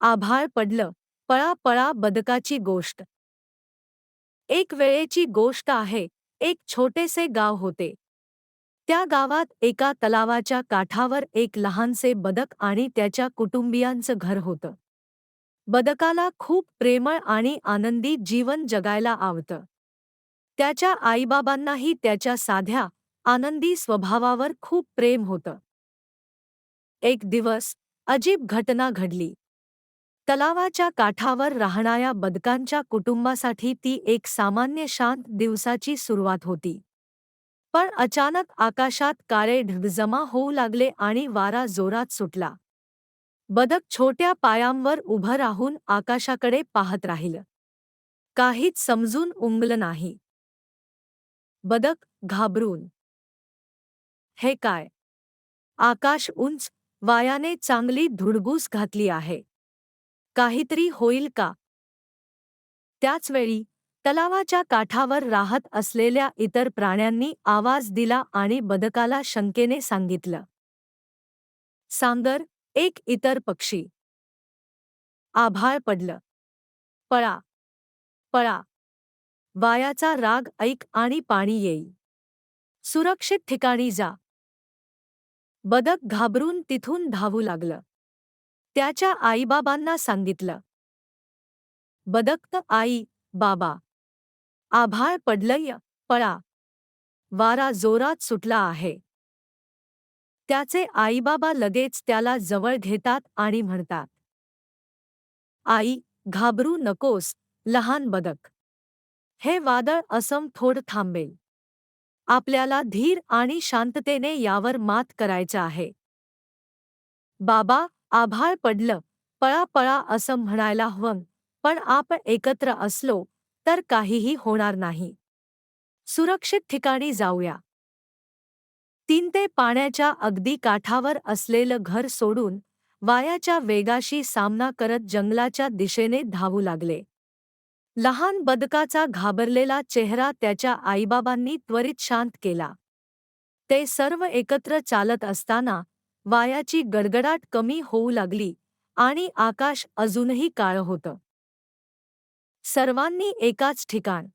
आभाळ पडलं पळा पळा बदकाची गोष्ट. एक वेळेची गोष्ट आहे एक छोटेसे गाव होते. त्या गावात एका तलावाच्या काठावर एक लहानसे बदक आणि त्याच्या कुटुंबियांचं घर होतं. बदकाला खूप प्रेमळ आणि आनंदी जीवन जगायला आवतं. त्याच्या आईबाबांनाही त्याच्या साध्या आनंदी स्वभावावर खूप प्रेम होतं. एक दिवस अजीब घटना घडली. तलावाच्या काठावर राहणाऱ्या बदकांच्या कुटुंबासाठी ती एक सामान्य शांत दिवसाची सुरुवात होती. पण अचानक आकाशात काळे ढग जमा होऊ लागले आणि वारा जोरात सुटला. बदक छोट्या पायांवर उभं राहून आकाशाकडे पाहत राहिलं. काहीच समजून उमगलं नाही. बदक घाबरून हे काय? आकाश उंच वायाने चांगली धुडगूस घातली आहे. काहीतरी होईल का? त्याचवेळी तलावाच्या काठावर राहत असलेल्या इतर प्राण्यांनी आवाज दिला आणि बदकाला शंकेने सांगितलं. सांगर एक इतर पक्षी. आभाळ पडलं. पळा पळा. वायाचा राग ऐक आणि पाणी येई. सुरक्षित ठिकाणी जा. बदक घाबरून तिथून धावू लागलं. त्याच्या आईबाबांना सांगितलं. बदक आई बाबा. आभाळ पडलय पळा. वारा जोरात सुटला आहे. त्याचे आईबाबा लगेच त्याला जवळ घेतात आणि म्हणतात आई घाबरू नकोस लहान बदक. हे वादळ असम थोड थांबेल. आपल्याला धीर आणि शांततेने यावर मात करायचं आहे. बाबा आभाळ पडलं पळा पळा असं म्हणायला हवं पण आपण एकत्र असलो तर काहीही होणार नाही. सुरक्षित ठिकाणी जाऊया. तीन ते पाण्याच्या अगदी काठावर असलेलं घर सोडून वायाच्या वेगाशी सामना करत जंगलाच्या दिशेने धावू लागले. लहान बदकाचा घाबरलेला चेहरा त्याच्या आईबाबांनी त्वरित शांत केला. ते सर्व एकत्र चालत असताना वायाची गडगडाट कमी होऊ लागली आणि आकाश अजूनही काळं होतं. सर्वांनी एकाच ठिकाण